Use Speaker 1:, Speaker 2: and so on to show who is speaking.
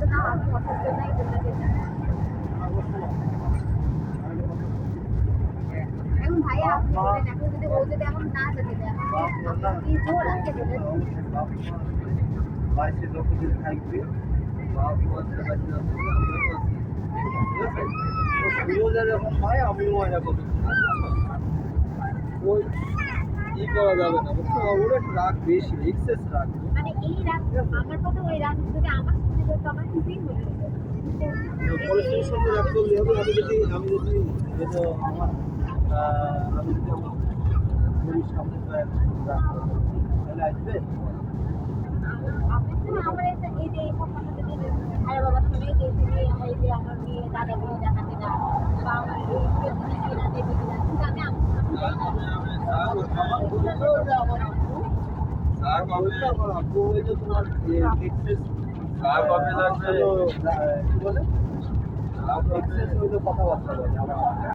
Speaker 1: hafta ne yaptım? Haftalarına gittim de dedim. हम भाई आपने बोले ना कि बोलते थे हम ना देते थे हम ये जो रख के देते थे
Speaker 2: बारिश के लोग को दिखाई दिए बाप बहुत ज्यादा Yolları bayağı bir oyuna koyduk. Oy iyi kadar da ben. Bu kadar uğraş rak 5 ile excess rak.
Speaker 1: Hani iyi rak. আমার আমি যদি আমার এই যে- এই যে এই সব কথা যদি আরে বাবা শুনে যে তুমি যে আমার মেয়ে দাদা মেয়ে দেখাতে না বা আমার এই না দেবে না আমি
Speaker 3: কথাবার্তা
Speaker 2: বলে